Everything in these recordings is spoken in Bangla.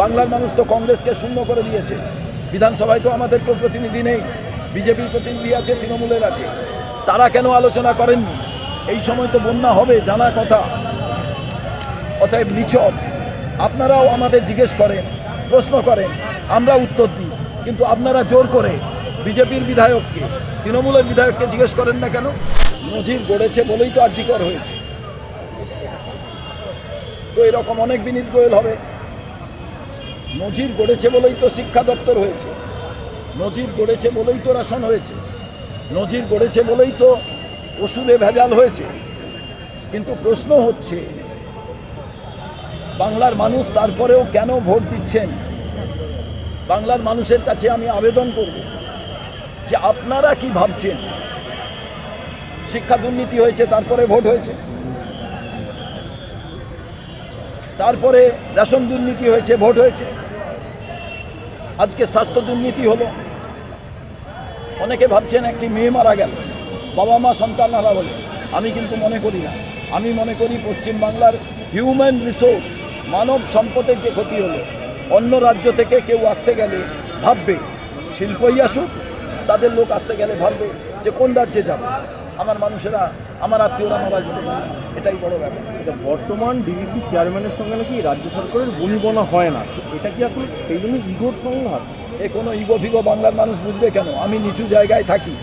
বাংলার মানুষ তো কংগ্রেসকে শূন্য করে দিয়েছে। বিধানসভায় তো আমাদের কেউ প্রতিনিধি নেই। বিজেপির প্রতিনিধি আছে, তৃণমূলের আছে। তারা কেন আলোচনা করেননি? এই সময় তো বন্যা হবে, জানা কথা। অতএব নিছক। আপনারাও আমাদের জিজ্ঞেস করেন, প্রশ্ন করেন, আমরা উত্তর দিই। কিন্তু আপনারা জোর করে বিজেপির বিধায়ককে, তৃণমূলের বিধায়ককে জিজ্ঞেস করেন না কেন? নজির গড়েছে বলেই তো আর্যিকর হয়েছে। তো এরকম অনেক বিনীত গোয়েল হবে। নজির গড়েছে বলেই তো শিক্ষা দপ্তর হয়েছে। নজির গড়েছে বলেই তো রেশন হয়েছে। নজির গড়েছে বলেই তো ওষুধে ভেজাল হয়েছে। কিন্তু প্রশ্ন হচ্ছে, বাংলার মানুষ তারপরেও কেন ভোট দিচ্ছেন? বাংলার মানুষের কাছে আমি আবেদন করব যে আপনারা কি ভাবছেন? শিক্ষা দুর্নীতি হয়েছে, তারপরে ভোট হয়েছে। তারপরে রেশন দুর্নীতি হয়েছে, ভোট হয়েছে। আজকে স্বাস্থ্য দুর্নীতি হলো। অনেকে ভাবছেন একটি মেয়ে মারা গেল, বাবা মা সন্তান হারা বলে, আমি কিন্তু মনে করি না। আমি মনে করি পশ্চিমবাংলার হিউম্যান রিসোর্স মানব সম্পদের যে ক্ষতি হলো, অন্য রাজ্য থেকে কেউ আসতে গেলে ভাববে, শিল্পই আসুক, তাদের লোক আসতে গেলে ভাববে যে কোন রাজ্যে যাবে। আমার মানুষেরা আমার আত্মীয়রা মারা যেতে পারে। এটাই বড় ব্যাপার। এটা বর্তমান ডিভিসি চেয়ারম্যানের সঙ্গে নাকি রাজ্য সরকারের বনিবনা হয় না? এটা কি আসলে সেই জন্য ইগোর সংঘাত? এ কোনো ইগো ফিগো বাংলার মানুষ বুঝবে কেন? আমি নিচু জায়গায় থাকি।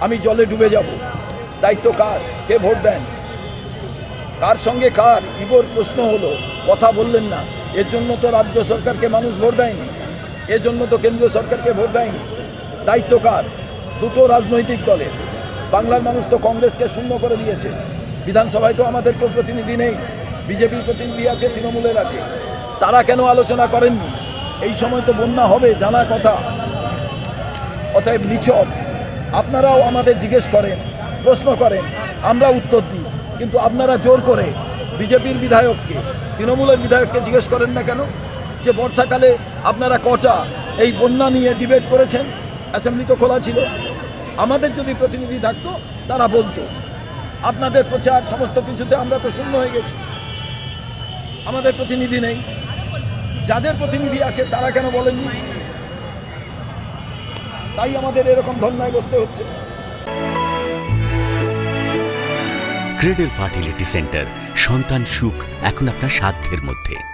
আমি জলে ডুবে যাব। দায়িত্ব কার? কে ভোট দেন? কার সঙ্গে কার? ইগোর প্রশ্ন হলো কথা বললেন না। এর জন্য তো রাজ্য সরকারকে মানুষ ভোট দেয়নি। এর জন্য তো কেন্দ্রীয় সরকারকে ভোট দেয়নি। দায়িত্ব কার? দুটো রাজনৈতিক দলের। বাংলার মানুষ তো কংগ্রেসকে শূন্য করে দিয়েছে। বিধানসভায় তো আমাদের কেউ প্রতিনিধি নেই। বিজেপির প্রতিনিধি আছে, তৃণমূলের আছে। তারা কেন আলোচনা করেননি? এই সময় তো বন্যা হবে, জানা কথা। অতএব নিছক আপনারাও আমাদের জিজ্ঞেস করেন, প্রশ্ন করেন, আমরা উত্তর দিই। কিন্তু আপনারা জোর করে বিজেপির বিধায়ককে, তৃণমূলের বিধায়ককে জিজ্ঞেস করেন না কেন? যে বর্ষাকালে আপনারা কটা এই বন্যা নিয়ে ডিবেট করেছেন? অ্যাসেম্বলি তো খোলা ছিল। আমাদের যদি প্রতিনিধি থাকতো, তারা বলতো, আপনাদের প্রচার সমস্ত কিছুতে আমরা তো শূন্য হয়ে গেছি। আমাদের প্রতিনিধি নেই। যাদের প্রতিনিধি আছে, তারা কেন বলেননি? তাই আমাদের এরকম ধন্যায় বসতে হচ্ছে। ক্রেডেল ফার্টিলিটি সেন্টার, সন্তান সুখ এখন আপনার সাধ্যের মধ্যে।